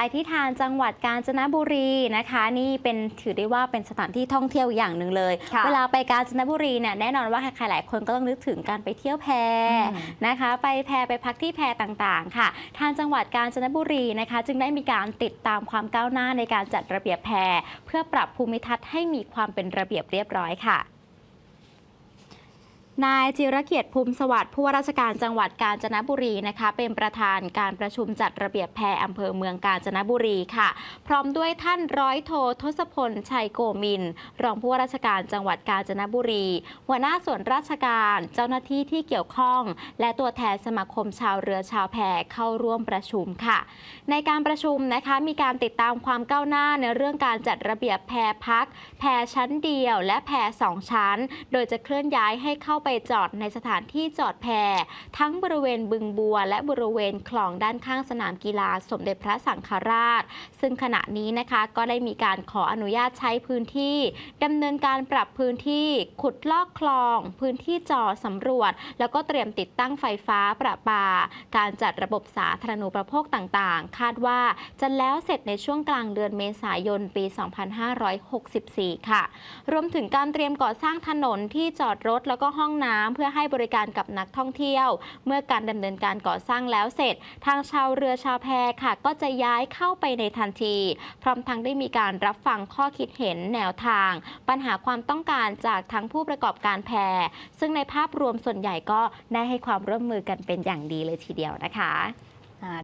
ไปที่ทางจังหวัดกาญจนบุรีนะคะ นี่เป็นถือได้ว่าเป็นสถานที่ท่องเที่ยวอย่างหนึ่งเลยค่ะเวลาไปกาญจนบุรีเนี่ยแน่นอนว่าใครๆหลายคนก็ต้องนึกถึงการไปเที่ยวแพอืมนะคะ ไปแพไปพักที่แพต่างๆ ค่ะ ทางจังหวัดกาญจนบุรีนะคะ จึงได้มีการติดตามความก้าวหน้าในการจัดระเบียบแพเพื่อปรับภูมิทัศน์ให้มีความเป็นระเบียบเรียบร้อยค่ะ นายจิรเกียรติภูมิสวัสดิ์ผู้ว่าราชการจังหวัดกาญจนบุรีนะคะ เป็นประธานการประชุมจัดระเบียบแพรอำเภอเมืองกาญจนบุรีค่ะ พร้อมด้วยท่านร้อยโททศพลชัยโกมิน รองผู้ว่าราชการจังหวัดกาญจนบุรี หัวหน้าส่วนราชการเจ้าหน้าที่ที่เกี่ยวข้อง และตัวแทนสมาคมชาวเรือชาวแพเข้าร่วมประชุมค่ะ ในการประชุมนะคะมีการติดตามความก้าวหน้าในเรื่องการจัดระเบียบแพรพัก แพรชั้นเดียว และแพรสองชั้น โดยจะเคลื่อนย้ายให้เข้าไปจอดในสถานที่จอดแพรทั้งบริเวณบึงบัว และบริเวณคลองด้านข้างสนามกีฬาสมเด็จพระสังฆราช ซึ่งขณะนี้นะคะก็ได้มีการขออนุญาตใช้พื้นที่ดำเนินการปรับพื้นที่ ขุดลอกคลอง พื้นที่จอสำรวจ แล้วก็เตรียมติดตั้งไฟฟ้าประปา การจัดระบบสาธารณูปโภคต่างๆ คาดว่าจะแล้วเสร็จในช่วงกลางเดือนเมษายนปี 2564 ค่ะ รวมถึงการเตรียมก่อสร้างถนนที่จอดรถแล้วก็ห้องน้ำเพื่อให้บริการกับนักท่องเที่ยว เมื่อการดำเนินการก่อสร้างแล้วเสร็จ ทางชาวเรือชาวแพค่ะ ก็จะย้ายเข้าไปในทันที พร้อมทั้งได้มีการรับฟังข้อคิดเห็นแนวทาง ปัญหาความต้องการจากทั้งผู้ประกอบการแพซึ่งในภาพรวมส่วนใหญ่ก็ได้ให้ความร่วมมือกันเป็นอย่างดีเลยทีเดียวนะคะ